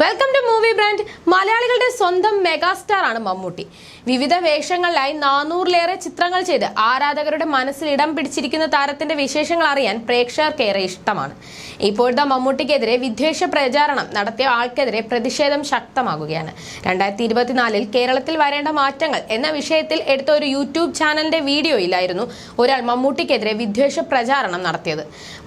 Welcome to movie brand മലയാളികളുടെ സ്വന്തം megastar ആണ് മമ്മൂട്ടി. വിവിധ വേഷങ്ങളിലായി നാനൂറിലേറെ ചിത്രങ്ങൾ ചെയ്ത് ആരാധകരുടെ മനസ്സിൽ ഇടം പിടിച്ചിരിക്കുന്ന താരത്തിന്റെ വിശേഷങ്ങൾ അറിയാൻ പ്രേക്ഷകർക്ക് ഏറെ ഇഷ്ടമാണ്. ഇപ്പോഴത്തെ മമ്മൂട്ടിക്കെതിരെ വിദ്വേഷ പ്രചാരണം നടത്തിയ ആൾക്കെതിരെ പ്രതിഷേധം ശക്തമാകുകയാണ്. രണ്ടായിരത്തി ഇരുപത്തിനാലിൽ കേരളത്തിൽ വരേണ്ട മാറ്റങ്ങൾ എന്ന വിഷയത്തിൽ എടുത്ത ഒരു യൂട്യൂബ് ചാനലിന്റെ വീഡിയോയിലായിരുന്നു ഒരാൾ മമ്മൂട്ടിക്കെതിരെ വിദ്വേഷ പ്രചാരണം നടത്തിയത്.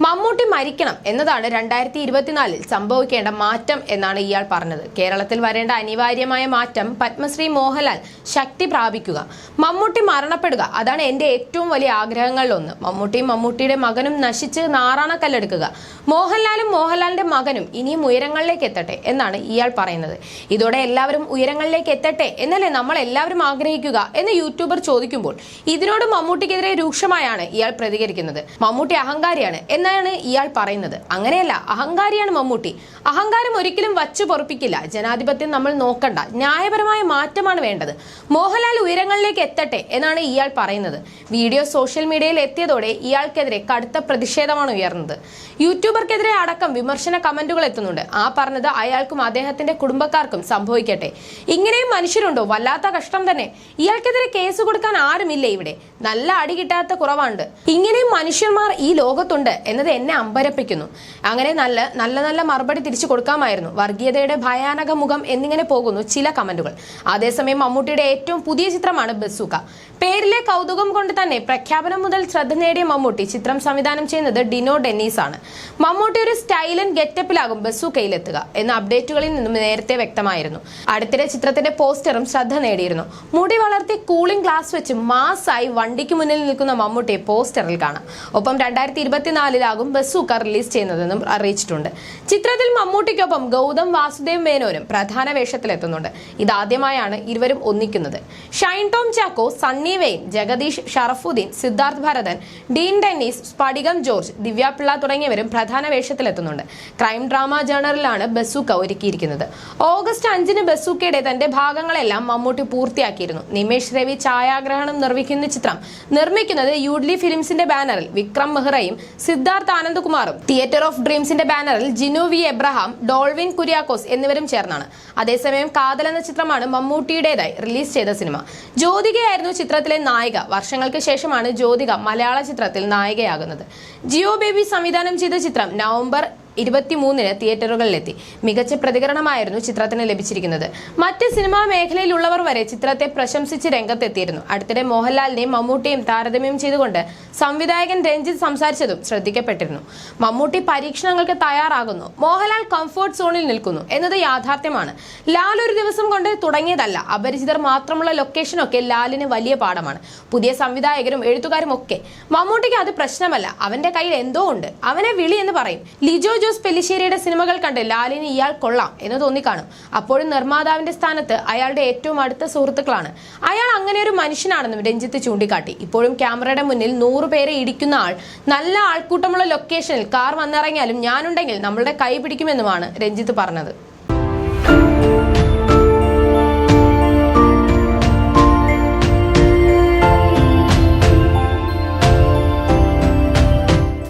മമ്മൂട്ടി മരിക്കണം എന്നതാണ് രണ്ടായിരത്തി ഇരുപത്തിനാലിൽ സംഭവിക്കേണ്ട മാറ്റം എന്നാണ് ഇയാൾ പറഞ്ഞത്. കേരളത്തിൽ വരേണ്ട അനിവാര്യമായ മാറ്റം പത്മശ്രീ മോഹൻലാൽ ശക്തി പ്രാപിക്കുക. മമ്മൂട്ടി മരണപ്പെടുക അതാണ് എന്റെ ഏറ്റവും വലിയ ആഗ്രഹങ്ങളിലൊന്ന് മമ്മൂട്ടിയും മമ്മൂട്ടിയുടെ മകനും നശിച്ച് നാറാണക്കല്ലെടുക്കുക മോഹൻലാലും മോഹൻലാലിന്റെ മകനും ഇനിയും ഉയരങ്ങളിലേക്ക് എത്തട്ടെ എന്നാണ് ഇയാൾ പറയുന്നത്. ഇതോടെ എല്ലാവരും ഉയരങ്ങളിലേക്ക് എത്തട്ടെ എന്നല്ലേ നമ്മൾ എല്ലാവരും ആഗ്രഹിക്കുക എന്ന് യൂട്യൂബർ ചോദിക്കുമ്പോൾ ഇതിനോട് മമ്മൂട്ടിക്കെതിരെ രൂക്ഷമായാണ് ഇയാൾ പ്രതികരിക്കുന്നത്. മമ്മൂട്ടി അഹങ്കാരിയാണ് എന്നാണ് ഇയാൾ പറയുന്നത്. അങ്ങനെയല്ല അഹങ്കാരിയാണ് മമ്മൂട്ടി. അഹങ്കാരം ഒരിക്കലും വച്ചു പൊറപ്പിക്കില്ല. ജനാധിപത്യം നമ്മൾ നോക്കണ്ട. ന്യായപരമായ മാറ്റമാണ് വേണ്ടത്. മോഹൻലാൽ ഉയരങ്ങളിലേക്ക് എത്തട്ടെ എന്നാണ് ഇയാൾ പറയുന്നത്. വീഡിയോ സോഷ്യൽ മീഡിയയിൽ എത്തിയതോടെ ഇയാൾക്കെതിരെ കടുത്ത പ്രതിഷേധമാണ് ഉയർന്നത്. യൂട്യൂബർക്കെതിരെ അടക്കം വിമർശന കമന്റുകൾ എത്തുന്നുണ്ട്. ആ പറഞ്ഞത് അയാൾക്കും അദ്ദേഹത്തിന്റെ കുടുംബക്കാർക്കും സംഭവിക്കട്ടെ. ഇങ്ങനെയും മനുഷ്യരുണ്ടോ? വല്ലാത്ത കഷ്ടം തന്നെ. ഇയാൾക്കെതിരെ കേസ് കൊടുക്കാൻ ആരുമില്ല ഇവിടെ? നല്ല അടി കിട്ടാത്ത കുറവാണ്ട് ഇങ്ങനെയും മനുഷ്യന്മാർ ഈ ലോകത്തുണ്ട് എന്നത് എന്നെ അമ്പരപ്പിക്കുന്നു. അങ്ങനെ നല്ല നല്ല നല്ല മറുപടി തിരിച്ചു കൊടുക്കാമായിരുന്നു. വർഗീയതയുടെ ഭയാനക മുഖം എന്നിങ്ങനെ പോകുന്നു ചില കമന്റുകൾ. അതേസമയം മമ്മൂട്ടിയുടെ ഏറ്റവും പുതിയ ചിത്രമാണ് ബസൂക്ക. പേരിലെ കൗതുകം കൊണ്ട് തന്നെ പ്രഖ്യാപനം മുതൽ ശ്രദ്ധ നേടിയ മമ്മൂട്ടി ചിത്രം സംവിധാനം ചെയ്യുന്നത് ഡിനോ ഡെന്നീസ് ആണ് മമ്മൂട്ടി ഒരു സ്റ്റൈലൻ ഗെറ്റപ്പിലാകും ബസൂക്കയിലെത്തുക എന്ന അപ്ഡേറ്റുകളിൽ നിന്നും നേരത്തെ വ്യക്തമായിരുന്നു. അടുത്തിടെ ചിത്രത്തിന്റെ പോസ്റ്ററും ശ്രദ്ധ നേടിയിരുന്നു. മുടി വളർത്തി കൂളിംഗ് ഗ്ലാസ് വെച്ച് മാസായി വണ്ടിക്ക് മുന്നിൽ നിൽക്കുന്ന മമ്മൂട്ടിയെ പോസ്റ്ററിൽ കാണാം. ഒപ്പം രണ്ടായിരത്തി ഇരുപത്തിനാലിലാകും ബസൂക്ക റിലീസ് ചെയ്യുന്നതെന്നും അറിയിച്ചിട്ടുണ്ട്. ചിത്രത്തിൽ മമ്മൂട്ടിക്കൊപ്പം ഗൗതം വാസുദേവ് മേനോനും പ്രധാന വേഷത്തിലെത്തുന്നുണ്ട്. ഇതാദ്യമായാണ് ഇരുവരും ഒന്നിക്കുന്നത്. ഷൈൻ ടോം ചാക്കോ സണ്ണി വെയിൻ ജഗദീഷ് ഷറഫുദ്ദീൻ സിദ്ധാർത്ഥ് ഭരതൻ ഡീൻ ഡെന്നീസ് സ്ഫടികം ജോർജ് ദിവ്യാപിള്ള തുടങ്ങിയവരും പ്രധാന വേഷത്തിലെത്തുന്നുണ്ട്. ക്രൈം ഡ്രാമ ജേണലിലാണ് ബസൂക്ക ഒരുക്കിയിരിക്കുന്നത്. ഓഗസ്റ്റ് അഞ്ചിന് ബസൂക്കയുടെ തന്റെ ഭാഗങ്ങളെല്ലാം മമ്മൂട്ടി പൂർത്തിയാക്കിയിരുന്നു. നിമേഷ് രവി ഛായാഗ്രഹണം നിർവഹിക്കുന്ന ചിത്രം നിർമ്മിക്കുന്നത് യൂഡ്ലി ഫിലിംസിന്റെ ബാനറിൽ വിക്രം മെഹ്റയും സിദ്ധാർത്ഥ് ആനന്ദ്കുമാറും തിയേറ്റർ ഓഫ് ഡ്രീംസിന്റെ ബാനറിൽ ജിനു വി എബ്രഹാം ഡോൾവിൻ കുര്യാക്കോസ് എന്നിവരും ചേർന്നാണ്. അതേസമയം കാതൽ എന്ന ചിത്രമാണ് മമ്മൂട്ടിയുടേതായി റിലീസ് ചെയ്ത സിനിമ. ജ്യോതികയായിരുന്നു ചിത്രത്തിലെ നായിക. വർഷങ്ങൾക്ക് ശേഷമാണ് ജ്യോതിക മലയാള ചിത്രത്തിൽ നായികയാകുന്നത്. ജിയോ ബേബി സംവിധാനം ചെയ്ത ചിത്രം നവംബർ ഇരുപത്തിമൂന്നിന് തിയേറ്ററുകളിലെത്തി. മികച്ച പ്രതികരണമായിരുന്നു ചിത്രത്തിന് ലഭിച്ചിരിക്കുന്നത്. മറ്റ് സിനിമാ മേഖലയിലുള്ളവർ വരെ ചിത്രത്തെ പ്രശംസിച്ച് രംഗത്തെത്തിയിരുന്നു. അടുത്തിടെ മോഹൻലാലിനെയും മമ്മൂട്ടിയും താരതമ്യം ചെയ്തുകൊണ്ട് സംവിധായകൻ രഞ്ജിത്ത് സംസാരിച്ചതും ശ്രദ്ധിക്കപ്പെട്ടിരുന്നു. മമ്മൂട്ടി പരീക്ഷണങ്ങൾക്ക് തയ്യാറാകുന്നു. മോഹൻലാൽ കംഫർട്ട് സോണിൽ നിൽക്കുന്നു എന്നത് യാഥാർത്ഥ്യമാണ്. ലാൽ ഒരു ദിവസം കൊണ്ട് തുടങ്ങിയതല്ല. അപരിചിതർ മാത്രമുള്ള ലൊക്കേഷനൊക്കെ ലാലിന് വലിയ പാഠമാണ്. പുതിയ സംവിധായകരും എഴുത്തുകാരും ഒക്കെ. മമ്മൂട്ടിക്ക് അത് പ്രശ്നമല്ല. അവന്റെ കയ്യിൽ എന്തോ ഉണ്ട്. അവനെ വിളി എന്ന് പറയും. ലിജോ ജോസ് പെല്ലിശ്ശേരിയുടെ സിനിമകൾ കണ്ട് ലാലിന് ഇയാൾ കൊള്ളാം എന്ന് തോന്നിക്കാണും. അപ്പോഴും നിർമ്മാതാവിന്റെ സ്ഥാനത്ത് അയാളുടെ ഏറ്റവും അടുത്ത സുഹൃത്തുക്കളാണ്. അയാൾ അങ്ങനെ ഒരു മനുഷ്യനാണെന്നും രഞ്ജിത്ത് ചൂണ്ടിക്കാട്ടി. ഇപ്പോഴും ക്യാമറയുടെ മുന്നിൽ നൂറ് പേരെ ഇടിക്കുന്ന ആൾ നല്ല ആൾക്കൂട്ടമുള്ള ലൊക്കേഷനിൽ കാർ വന്നിറങ്ങിയാലും ഞാനുണ്ടെങ്കിൽ നമ്മളുടെ കൈ പിടിക്കുമെന്നുമാണ് രഞ്ജിത്ത് പറഞ്ഞത്.